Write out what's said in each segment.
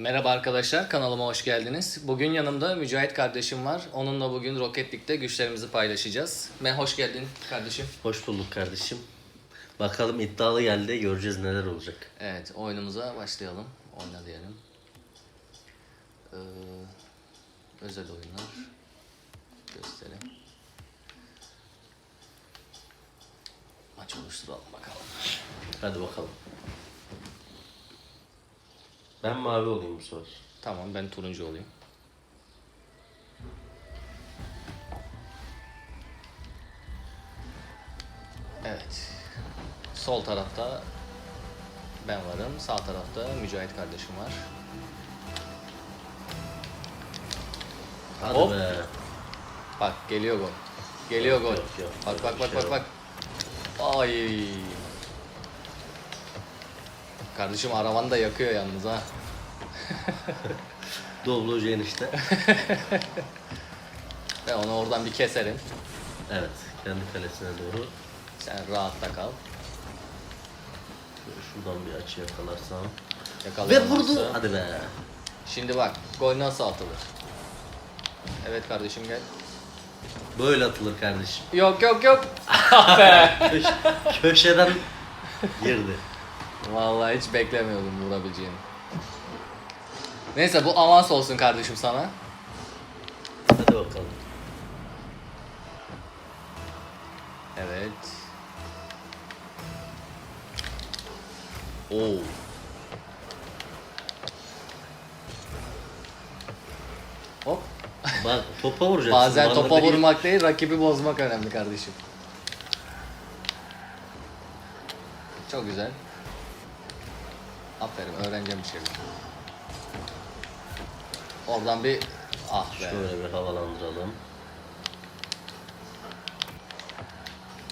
Merhaba arkadaşlar, kanalıma hoş geldiniz. Bugün yanımda Mücahit kardeşim var. Onunla bugün Rocket League'de güçlerimizi paylaşacağız. Ben hoş geldin kardeşim. Hoş bulduk kardeşim. Bakalım iddialı geldi. Göreceğiz neler olacak. Evet, oyunumuza başlayalım. Oyna diyelim. Ee, özel oyunlar. Gösterelim. Maç oluşturalım bakalım. Hadi bakalım. Ben mavi olayım bu sefer. Tamam, ben turuncu olayım. Evet. Sol tarafta ben varım. Sağ tarafta Mücahit kardeşim var. Hadi Hop. be. Bak geliyor gol. Geliyor Yok, gol. yok, yok. Bak bak bak şey bak yok. bak. Ay. Kardeşim araban da yakıyor yalnız ha. Doblocu enişte. Ben onu oradan bir keserim. evet. Kendi kalesine doğru. Sen rahatta kal. Şöyle şuradan bir açı yakalarsam. Yakalayamazsa- Ve vurdu. Hadi be. Şimdi bak gol nasıl atılır? Evet kardeşim gel. Böyle atılır kardeşim. Yok yok yok. Ah. Köş- köşeden girdi. Vallahi hiç beklemiyordum vurabileceğini. Neyse bu avans olsun kardeşim sana. Hadi bakalım. Evet. Oo. Hop. Bak topa vuracaksın. Bazen bana topa değil. vurmak değil, rakibi bozmak önemli kardeşim. Çok güzel. Aferin, öğreneceğim bir şey. Oradan bir ah be. Şöyle bir havalandıralım.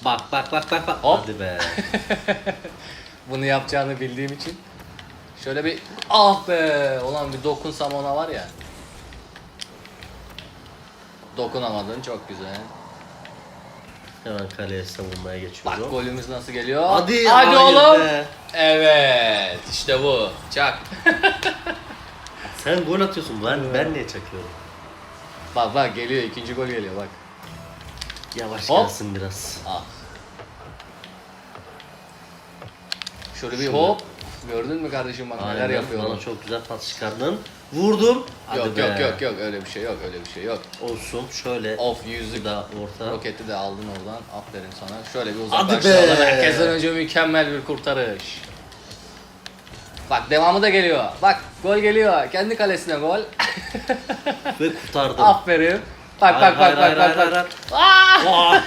Bak bak bak bak bak. Hop. Hadi be. Bunu yapacağını bildiğim için. Şöyle bir ah be. Ulan bir dokunsam ona var ya. Dokunamadın çok güzel. Hemen kaleye savunmaya Bak geçiyorum. golümüz nasıl geliyor. Hadi, Hadi hayır oğlum. be. Evet işte bu. Çak. Sen gol atıyorsun. Ben ben niye çakıyorum? bak bak geliyor ikinci gol geliyor bak. Yavaş Hop. gelsin biraz. Ah. Şöyle bir Şöyle. hop. Gördün mü kardeşim bak neler Aynen, yapıyorum. Bana çok güzel pas çıkardın. Vurdum. Hadi Yok be. yok yok yok öyle bir şey yok öyle bir şey yok. Olsun. Şöyle Of yüzlük daha orta. roketi de aldın oradan. Aferin sana. Şöyle bir uzaklaştıralım. Herkesten önce mükemmel bir kurtarış. Bak devamı da geliyor. Bak gol geliyor. Kendi kalesine gol. Ve kurtardım. Aferin. Bak Hayır, bak bak hayır, bak hayır, bak hayır, bak. hayır.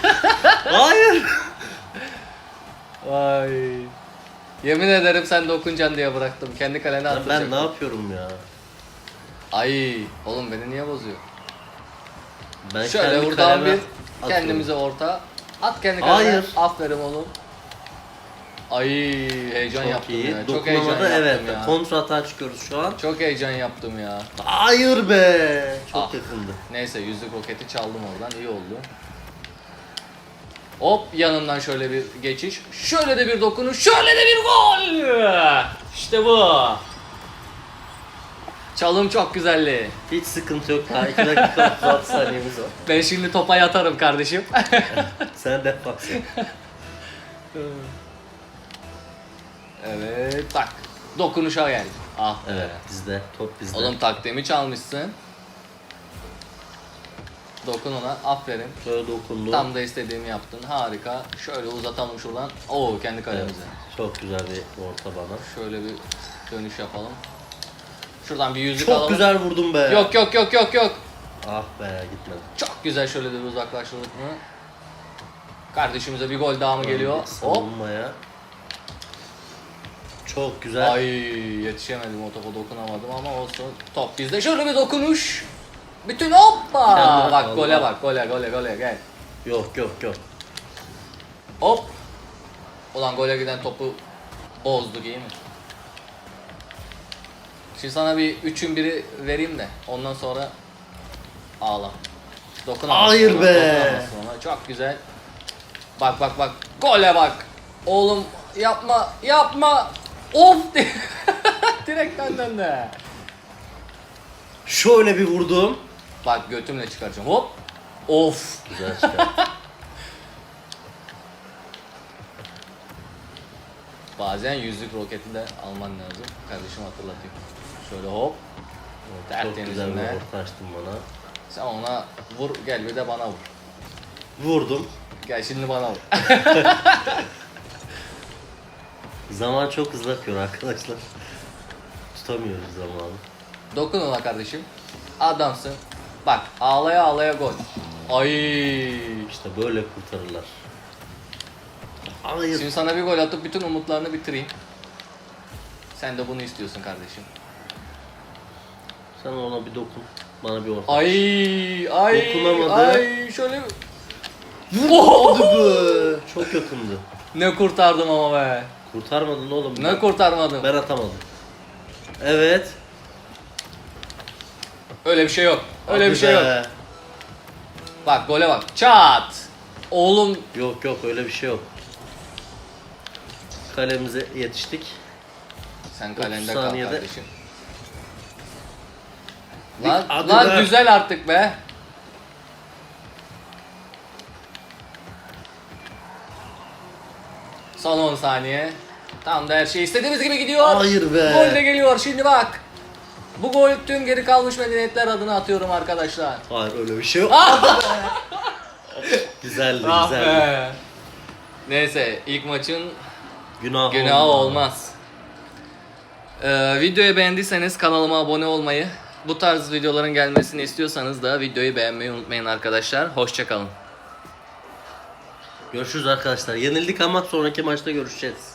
Hayır. Vay. Yemin ederim sen dokuncan diye bıraktım. Kendi kalene Lan ben ne yapıyorum ya? Ay oğlum beni niye bozuyor? Ben Şöyle kendi buradan kaleme bir atıyorum. kendimize orta. At kendi kalene. Hayır. Aferin oğlum. Ay heyecan Çok yaptım iyi. ya. Çok heyecan yaptım evet. ya. Kontra atağa çıkıyoruz şu an. Çok heyecan yaptım ya. Hayır be. Çok Ah. yakındı. Neyse yüzlük roketi çaldım oradan iyi oldu. Hop yanından şöyle bir geçiş. Şöyle de bir dokunuş. Şöyle de bir gol. İşte bu. Çalım çok güzelli. Hiç sıkıntı yok. Daha 2 dakika 36 saniyemiz var. Ben şimdi topa yatarım kardeşim. Sen de baksın. evet tak. Dokunuşa gel. Ah be. Evet bizde. Top bizde. Oğlum taktiğimi çalmışsın. Dokun ona. Aferin. Şöyle dokundu. Tam da istediğimi yaptın. Harika. Şöyle uzatalım şuradan. Oo kendi Evet. kalemize. Çok güzel bir orta bana. Şöyle bir dönüş yapalım. Şuradan bir yüzük Çok alalım. güzel vurdum be. Yok yok yok yok yok. Ah be gitmedi. Çok güzel şöyle de bir uzaklaştırdık mı? Kardeşimize bir gol daha mı geliyor? Hop. Çok güzel. Ay yetişemedim o topa dokunamadım ama olsun. Top bizde. Şöyle bir dokunuş. Bütün hoppa. Kendine Bak Allah. gole bak gole gole gole gel. Yok yok yok. Hop. Ulan gole giden topu bozduk iyi mi? Şimdi sana bir üçün biri vereyim de ondan sonra ağla. Dokunamazsın Hayır ona, be. dokunamazsın ona. Çok güzel. Bak bak bak. Gole bak. Oğlum yapma yapma. Of. Direkten döndü. Şöyle bir vurdum. Bak götümle çıkaracağım. Hop. Of. Güzel çıkar. Bazen yüzlük roketi de alman lazım. Kardeşim hatırlatayım. Şöyle hop. Çok Tertemiz güzel bir be. orta açtın bana. Sen ona vur gel bir de bana vur. Vurdum. Gel şimdi bana vur. Zaman çok hızlı akıyor arkadaşlar. Tutamıyoruz zamanı. Dokun ona kardeşim. Adamsın. Bak ağlaya ağlaya gol. Ay. İşte böyle kurtarırlar. Hayır. Şimdi sana bir gol atıp bütün umutlarını bitireyim. Sen de bunu istiyorsun kardeşim. Sen ona bir dokun. Bana bir orta. Ay ay Dokunamadı. ay şöyle Vurdu be. Çok yakındı. ne kurtardım ama be. Kurtarmadın oğlum. Ne kurtarmadım. Ben atamadım. Evet. Öyle bir şey yok. Öyle Hadi bir şey yok. be. Bak gole bak. Çat. Oğlum Yok yok öyle bir şey yok. Kalemize yetiştik. sen 30 kalende kal saniyede- kardeşim. Lan, Hadi lan be. güzel artık be. Son 10 saniye. Tam da her şey istediğimiz gibi gidiyor. Hayır be. Gol de geliyor şimdi bak. Bu gol tüm geri kalmış medeniyetler adına atıyorum arkadaşlar. Hayır öyle bir şey yok. güzeldi Ah güzeldi. be. Neyse ilk maçın Günah, günahı olma. olmaz. Ee, videoyu beğendiyseniz kanalıma abone olmayı, bu tarz videoların gelmesini istiyorsanız da videoyu beğenmeyi unutmayın arkadaşlar. Hoşçakalın. Görüşürüz arkadaşlar. Yenildik ama sonraki maçta görüşeceğiz.